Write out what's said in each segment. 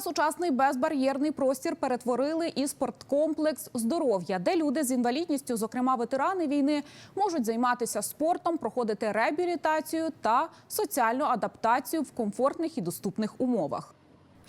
Сучасний безбар'єрний простір перетворили і спорткомплекс здоров'я, де люди з інвалідністю, зокрема ветерани війни, можуть займатися спортом, проходити реабілітацію та соціальну адаптацію в комфортних і доступних умовах.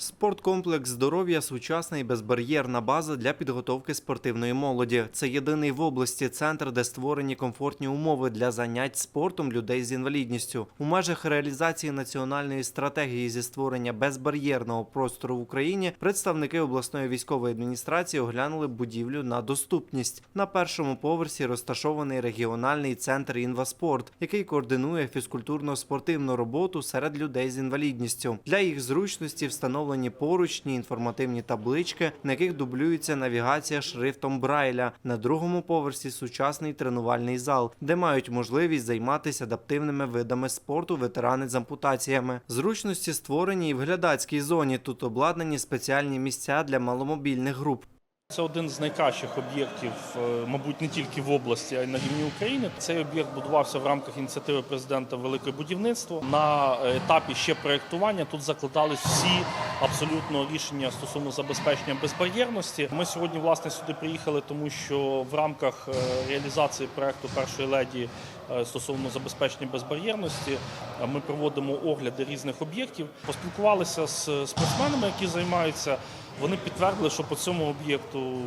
Спорткомплекс здоров'я сучасна і безбар'єрна база для підготовки спортивної молоді. Це єдиний в області центр, де створені комфортні умови для занять спортом людей з інвалідністю. У межах реалізації національної стратегії зі створення безбар'єрного простору в Україні представники обласної військової адміністрації оглянули будівлю на доступність. На першому поверсі розташований регіональний центр інваспорт, який координує фізкультурно-спортивну роботу серед людей з інвалідністю. Для їх зручності встановлені поручні інформативні таблички, на яких дублюється навігація шрифтом Брайля. На другому поверсі сучасний тренувальний зал, де мають можливість займатися адаптивними видами спорту ветерани з ампутаціями. Зручності створені і в глядацькій зоні. Тут обладнані спеціальні місця для маломобільних груп. Це один з найкращих об'єктів, е, мабуть, не тільки в області, а й на рівні України. Цей об'єкт будувався в рамках ініціативи президента Велике будівництво. На етапі ще проєктування тут закладались всі абсолютно рішення стосовно забезпечення безбар'єрності. Ми сьогодні власне сюди приїхали, тому що в рамках е, реалізації проекту першої леді е, стосовно забезпечення безбар'єрності е, ми проводимо огляди різних об'єктів. Поспілкувалися з спортсменами, які займаються. Вони підтвердили, що по цьому об'єкту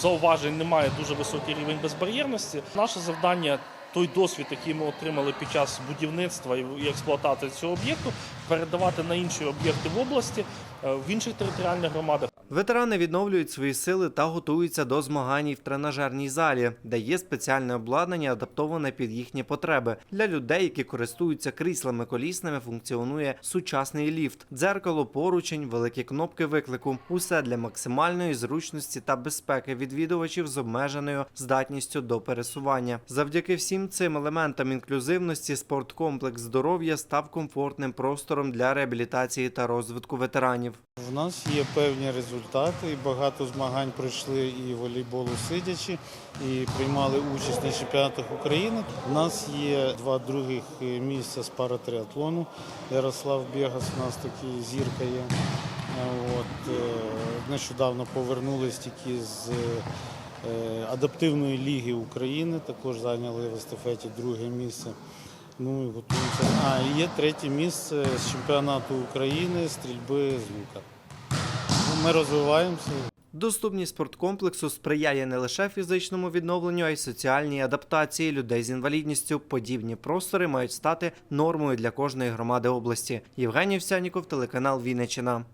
зауважень немає дуже високий рівень безбар'єрності. Наше завдання. Той досвід, який ми отримали під час будівництва і експлуатації цього об'єкту, передавати на інші об'єкти в області е, в інших територіальних громадах. Ветерани відновлюють свої сили та готуються до змагань в тренажерній залі, де є спеціальне обладнання, адаптоване під їхні потреби. Для людей, які користуються кріслами колісними, функціонує сучасний ліфт, дзеркало, поручень, великі кнопки виклику. Усе для максимальної зручності та безпеки відвідувачів з обмеженою здатністю до пересування. Завдяки всім цим елементам інклюзивності спорткомплекс здоров'я став комфортним простором для реабілітації та розвитку ветеранів. В нас є певні результати, і багато змагань пройшли і волейболу сидячи, і приймали участь на чемпіонатах України. У нас є два других місця з паратриатлону. Ярослав Бєгас у нас такий зірка є. От, е, нещодавно повернулись тільки з е, адаптивної ліги України, також зайняли в естафеті друге місце. Ну і готуємося. А, і є третє місце з чемпіонату України стрільби з лука. Ну, ми розвиваємося. Доступність спорткомплексу сприяє не лише фізичному відновленню, а й соціальній адаптації людей з інвалідністю. Подібні простори мають стати нормою для кожної громади області. Євгеній Овсяніков, телеканал Вінниччина.